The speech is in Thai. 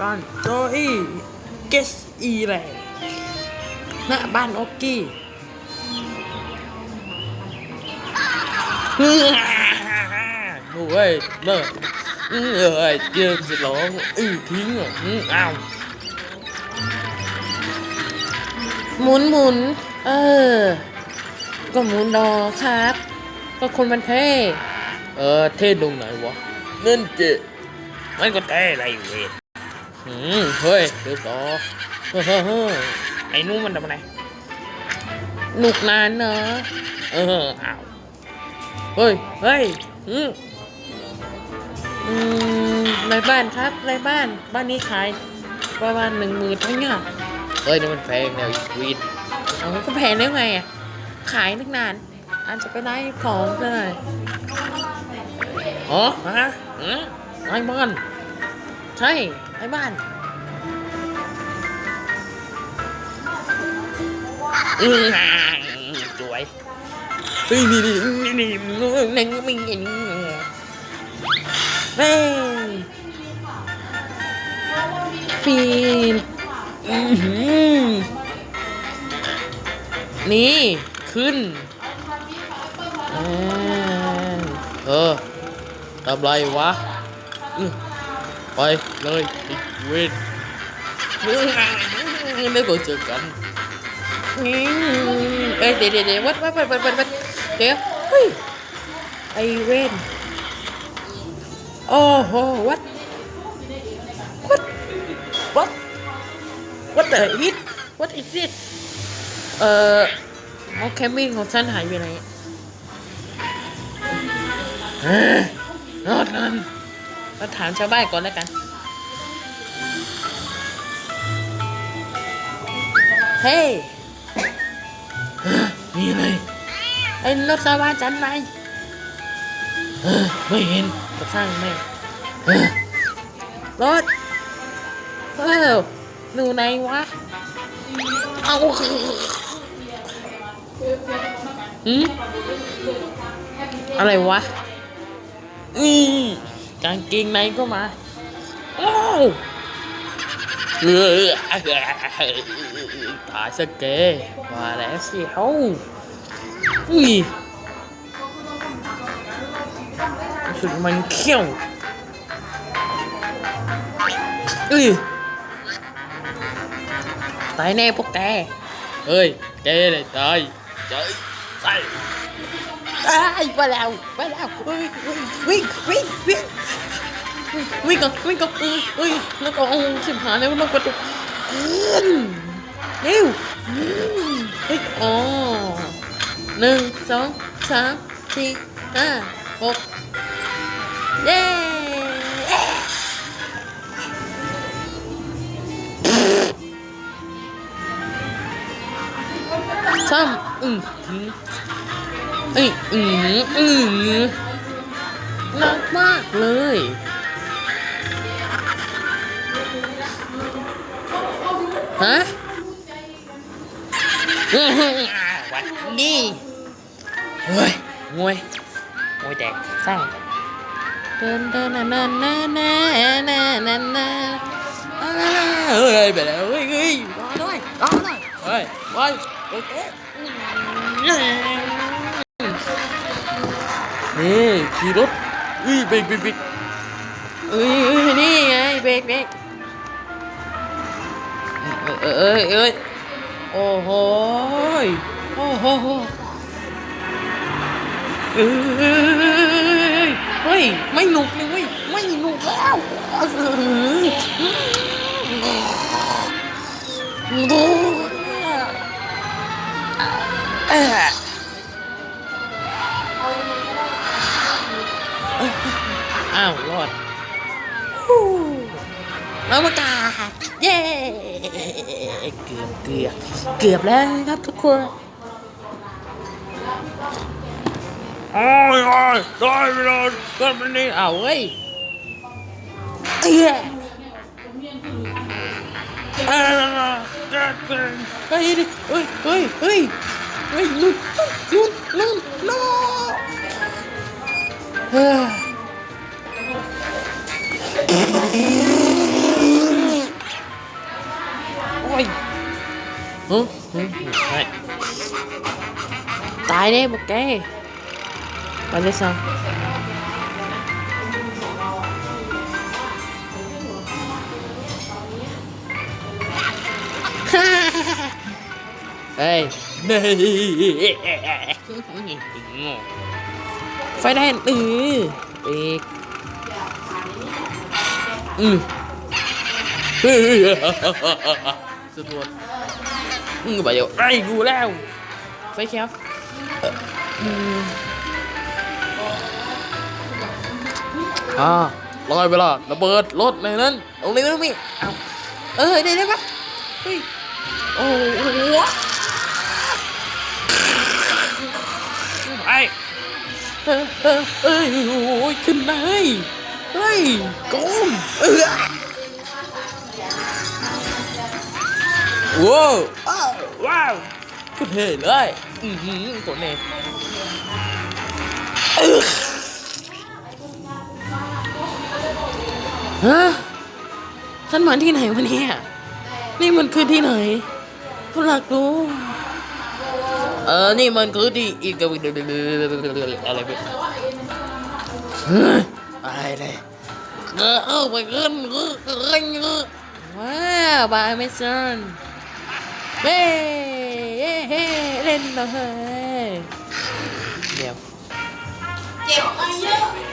บ้านโจอี้เกสอีแหลนด์ณบ้านโอกกี้โอ้ยเลิกเอ้ยเจอสิร้องอื้อทิ้งอะอื้ออ้าวหมุนหมุน เออ ก็หมุนดอครับ ก็คนมันเท่ เออ เท่ตรงไหนวะ นั่นเจมันก็เท่อะไรเว้ย อืมเฮ้ยเดี๋ยวต่อเฮ้ยเฮ้ยเฮ้ยไอ้นู้นมันทำอะไรหนุกนานเนอะเอออ้าวเฮ้ยเฮ้ยอืมอืมในบ้านครับในบ้าน บ้านนี้ขายประมาณหนึ่งหมื่นเท่านี้เฮ้ยนี่มันแพงแนววีดเอาก็แพงได้ไงอะขายนึกนานอาจจะไปได้ของเลยอ๋อฮะอืมไอ้บ้านใช่ ไอ้บ้านอืมสวยเฮ้ยนี่นี่นี่นี่นี่นี่นี่เฮ้ยปีนอือหือนี่ขึ้น เออทำไรวะ ไปเลยอ้เวนไม่กดเจอกันเอ้ยเดี๋ยวเดี๋ยวเดี๋วัดวัดวัดวัดวัดเดี๋ยวเฮ้ยไอเวนโอ้โหวัดวัดวัด what the it what is this เอ่อเอาแคมปิ้งของฉันหายไปไหนเฮ้ยรอดนั้น เราถามชาวบ้านก่อนแล้วกัน เฮ้ยมีอะไรไอ้รถสาวาจันไหมเออไม่เห็นก็สร้างแม่งเออรถเออหนูไหนวะ เอาอืมอะไรวะ อืม กางเกงในก็มาโอ้าวเออตายสกเกมาแล้วสิเอ้าอุ้ยรู้สึกมันเขี้ยวอุ้ยตายแน่พวกแก เฮ้ย แกเลยตายใจใส่ ตายไปแล้วไปแล้วเฮ้ยวิ่งวิ่งวิ่งวิ่งก่อนวิ่งก่อนเฮ้ยเฮ้ยแล้วก็เอาสิบหาแล้วแล้วก็ตัวเร็วเฮ้ยอ๋อหนึ่งสองสามสี่ห้าหกเย้ซ้ำอืม เอ้ยอืมอืมน่ากมากเลยฮะอื้อหือหวัดดีเฮ้ยงวยงวยแตกสร้างเดินเดินนานานานานานานเฮ้ยไปแล้วเฮ้ยเฮ้ยรอหน่อยรอหน่อยเฮ้ยไปโอเค นี่ขี่รถเฮ้ยเบรกเบรกเบรกเอ้ยเอ้ยนี่ไงเบรกเบรกเอ้ยเอ้ยเอ้ยโอ้โหยโอ้โหเอ้ยเฮ้ยไม่หนุกเลยเว้ยไม่หนุกแล้ว อ้าวรอดอวกาศเย้เกือบเกือบเกือบแล้วครับทุกคนโอ้ยโอ้ยได้เวลาก็มันนี่เอาเว้ยเอ้ยเอ้ยเฮ้ยดิเฮ้ยเฮ้ยเฮ้ยเฮ้ยลุดลุดลุดลุดเฮ้ย ยตายเลยบุกแกไปเลยสังเฮ้ยนี่ไฟแดงเออเอก อือสุดทวนอือไปเดี๋ยวไอ้กูแล้วไฟเขียวอืมอ่าลอยเวลาระเบิดรถในนั้นเอาเลยนะมี่เอาเออได้ได้ปะเฮ้ยโอ้โหไอ้เออเออเอ้ยโอ้ยขึ้นมา เฮ้ยเฮ้ยโกมเออว้าวอ้าวว้าวขึ้นเท่เลยอือหือกดเนี่ยเออฮะฉันมาที่ไหนวะเนี่ยนี่มันคือที่ไหนก็อยากรู้เออ นี่มันคือที่อีกอะไรไปเฮ้ยอะ ไรเลยเออเอาไปขึ้นขึ้นขึ้นขึ้นว้าวบายไม่ซันเฮ้เฮ้เฮ้เล่นเลยเดี๋ยวเจ็บมาเยอะ